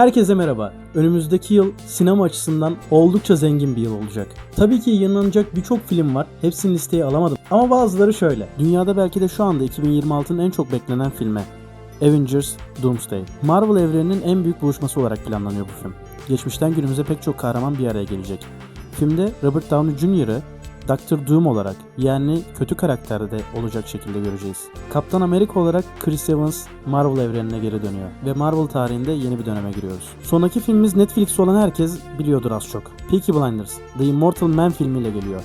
Herkese merhaba. Önümüzdeki yıl sinema açısından oldukça zengin bir yıl olacak. Tabii ki yayınlanacak birçok film var. Hepsini listeye alamadım. Ama bazıları şöyle. Dünyada belki de şu anda 2026'nın en çok beklenen filmi. Avengers Doomsday. Marvel evreninin en büyük buluşması olarak planlanıyor bu film. Geçmişten günümüze pek çok kahraman bir araya gelecek. Filmde Robert Downey Jr.'ı Doctor Doom olarak yani kötü karakterde olacak şekilde göreceğiz. Kaptan Amerika olarak Chris Evans Marvel evrenine geri dönüyor ve Marvel tarihinde yeni bir döneme giriyoruz. Sonraki filmimiz Netflix olan herkes biliyordur az çok. Peaky Blinders, The Immortal Man filmiyle geliyor.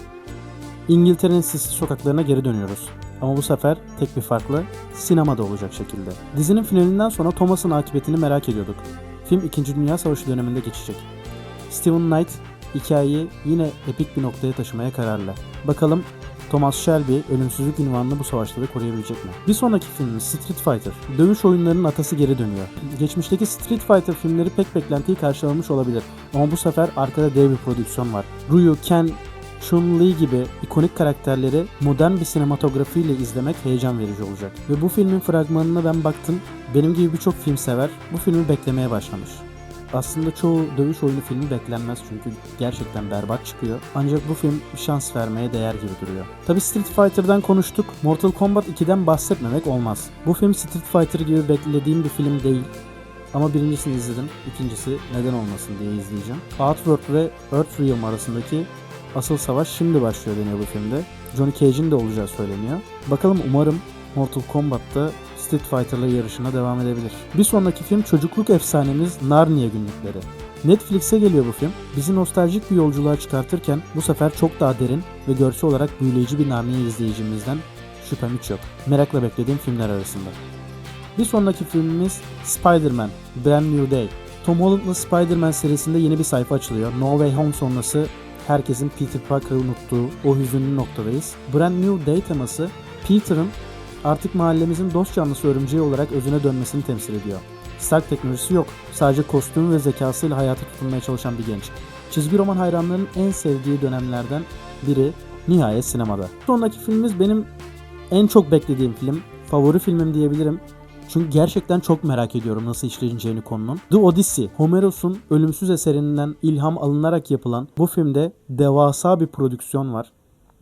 İngiltere'nin sisli sokaklarına geri dönüyoruz. Ama bu sefer tek bir farklı sinemada olacak şekilde. Dizinin finalinden sonra Thomas'ın akıbetini merak ediyorduk. Film 2. Dünya Savaşı döneminde geçecek. Steven Knight hikayeyi yine epik bir noktaya taşımaya kararlı. Bakalım Thomas Shelby ölümsüzlük ünvanını bu savaşta da koruyabilecek mi? Bir sonraki filmimiz Street Fighter. Dövüş oyunlarının atası geri dönüyor. Geçmişteki Street Fighter filmleri pek beklentiyi karşılamış olabilir. Ama bu sefer arkada dev bir prodüksiyon var. Ryu, Ken, Chun-Li gibi ikonik karakterleri modern bir sinematografiyle izlemek heyecan verici olacak. Ve bu filmin fragmanına ben baktım. Benim gibi birçok film sever bu filmi beklemeye başlamış. Aslında çoğu dövüş oyunu filmi beklenmez çünkü gerçekten berbat çıkıyor. Ancak bu film şans vermeye değer gibi duruyor. Tabi Street Fighter'dan konuştuk. Mortal Kombat 2'den bahsetmemek olmaz. Bu film Street Fighter gibi beklediğim bir film değil. Ama birincisini izledim, ikincisi neden olmasın diye izleyeceğim. Outworld ve Earthrealm arasındaki asıl savaş şimdi başlıyor deniyor bu filmde. Johnny Cage'in de olacağı söyleniyor. Bakalım umarım Mortal Kombat'ta Street Fighter'la yarışına devam edebilir. Bir sonraki film çocukluk efsanemiz Narnia günlükleri. Netflix'e geliyor bu film. Bizi nostaljik bir yolculuğa çıkartırken bu sefer çok daha derin ve görsel olarak büyüleyici bir Narnia izleyicimizden şüphem hiç yok. Merakla beklediğim filmler arasında. Bir sonraki filmimiz Spider-Man Brand New Day. Tom Holland'la Spider-Man serisinde yeni bir sayfa açılıyor. No Way Home sonrası herkesin Peter Parker'ı unuttuğu o hüzünlü noktadayız. Brand New Day teması Peter'ın artık mahallemizin dost canlısı örümceği olarak özüne dönmesini temsil ediyor. Stark teknolojisi yok. Sadece kostüm ve zekasıyla hayata tutunmaya çalışan bir genç. Çizgi roman hayranlarının en sevdiği dönemlerden biri nihayet sinemada. Sonraki filmimiz benim en çok beklediğim film. Favori filmim diyebilirim. Çünkü gerçekten çok merak ediyorum nasıl işleneceğini konunun. The Odyssey, Homeros'un ölümsüz eserinden ilham alınarak yapılan bu filmde devasa bir prodüksiyon var.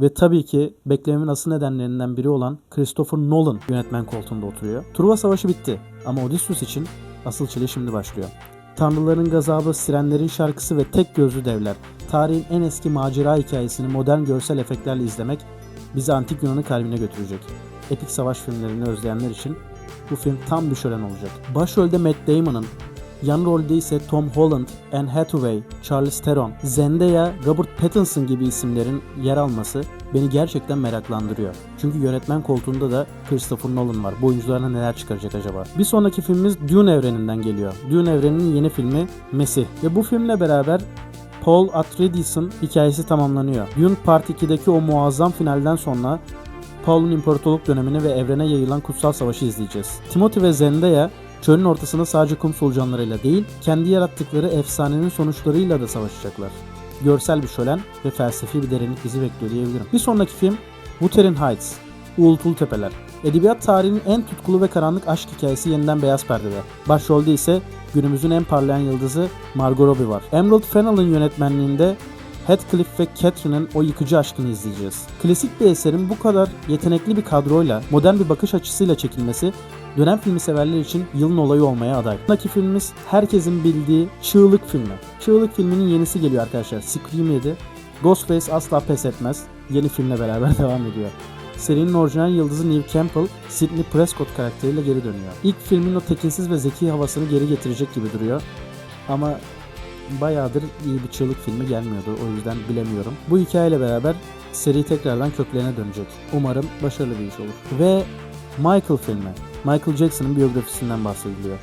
Ve tabii ki beklememin asıl nedenlerinden biri olan Christopher Nolan yönetmen koltuğunda oturuyor. Truva Savaşı bitti ama Odysseus için asıl çile şimdi başlıyor. Tanrıların gazabı, sirenlerin şarkısı ve tek gözlü devler. Tarihin en eski macera hikayesini modern görsel efektlerle izlemek bizi antik Yunan'ın kalbine götürecek. Epik savaş filmlerini özleyenler için bu film tam bir şölen olacak. Başrolde Matt Damon'ın, yan rolde ise Tom Holland, Anne Hathaway, Charlize Theron, Zendaya, Robert Pattinson gibi isimlerin yer alması beni gerçekten meraklandırıyor. Çünkü yönetmen koltuğunda da Christopher Nolan var. Bu oyuncularına neler çıkaracak acaba? Bir sonraki filmimiz Dune evreninden geliyor. Dune evreninin yeni filmi Mesih. Ve bu filmle beraber Paul Atreides'in hikayesi tamamlanıyor. Dune Part 2'deki o muazzam finalden sonra Paul'un imparatorluk dönemini ve evrene yayılan kutsal savaşı izleyeceğiz. Timothy ve Zendaya çölün ortasında sadece kum solucanlarıyla değil, kendi yarattıkları efsanenin sonuçlarıyla da savaşacaklar. Görsel bir şölen ve felsefi bir derinlik bizi bekliyor diyebilirim. Bir sonraki film Wuthering Heights, Uğultulu Tepeler. Edebiyat tarihinin en tutkulu ve karanlık aşk hikayesi yeniden beyaz perdede. Başrolde ise günümüzün en parlayan yıldızı Margot Robbie var. Emerald Fennell'ın yönetmenliğinde Heathcliff ve Catherine'in o yıkıcı aşkını izleyeceğiz. Klasik bir eserin bu kadar yetenekli bir kadroyla, modern bir bakış açısıyla çekilmesi dönem filmi severler için yılın olayı olmaya aday. Sonraki filmimiz herkesin bildiği Çığlık filmi. Çığlık filminin yenisi geliyor arkadaşlar. Scream 7. Ghostface asla pes etmez. Yeni filmle beraber devam ediyor. Serinin orijinal yıldızı Neve Campbell, Sidney Prescott karakteriyle geri dönüyor. İlk filmin o tekinsiz ve zeki havasını geri getirecek gibi duruyor. Ama bayağıdır iyi bir çığlık filmi gelmiyordu o yüzden bilemiyorum. Bu hikayeyle beraber seri tekrardan köklerine dönecek. Umarım başarılı bir iş olur. Ve Michael filmi. Michael Jackson'ın biyografisinden bahsediliyor.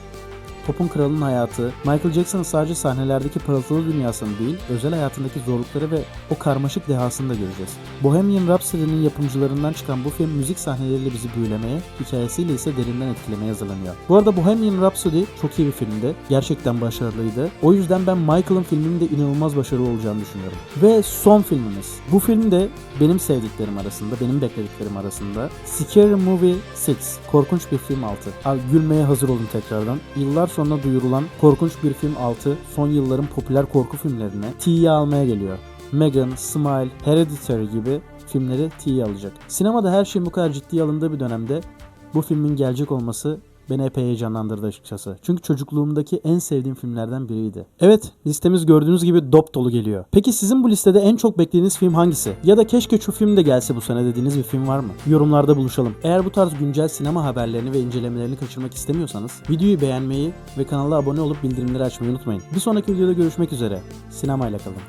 Pop'un kralının hayatı, Michael Jackson'ın sadece sahnelerdeki pırıltılı dünyasını değil, özel hayatındaki zorlukları ve o karmaşık dehasını da göreceğiz. Bohemian Rhapsody'nin yapımcılarından çıkan bu film müzik sahneleriyle bizi büyülemeye, hikayesiyle ise derinden etkilemeye hazırlanıyor. Bu arada Bohemian Rhapsody çok iyi bir filmdi. Gerçekten başarılıydı. O yüzden ben Michael'ın filminin de inanılmaz başarılı olacağını düşünüyorum. Ve son filmimiz. Bu film de benim sevdiklerim arasında, benim beklediklerim arasında. Scary Movie 6. Korkunç bir film altı. Abi gülmeye hazır olun tekrardan. Yıllar sonra duyurulan korkunç bir film 6 son yılların popüler korku filmlerine T'yi almaya geliyor. Megan, Smile, Hereditary gibi filmleri T'yi alacak. Sinemada her şeyin bu kadar ciddiye alındığı bir dönemde bu filmin gelecek olması beni epey heyecanlandırdı açıkçası. Çünkü çocukluğumdaki en sevdiğim filmlerden biriydi. Evet, listemiz gördüğünüz gibi dop dolu geliyor. Peki sizin bu listede en çok beklediğiniz film hangisi? Ya da keşke şu film de gelse bu sene dediğiniz bir film var mı? Yorumlarda buluşalım. Eğer bu tarz güncel sinema haberlerini ve incelemelerini kaçırmak istemiyorsanız videoyu beğenmeyi ve kanala abone olup bildirimleri açmayı unutmayın. Bir sonraki videoda görüşmek üzere. Sinemayla kalın.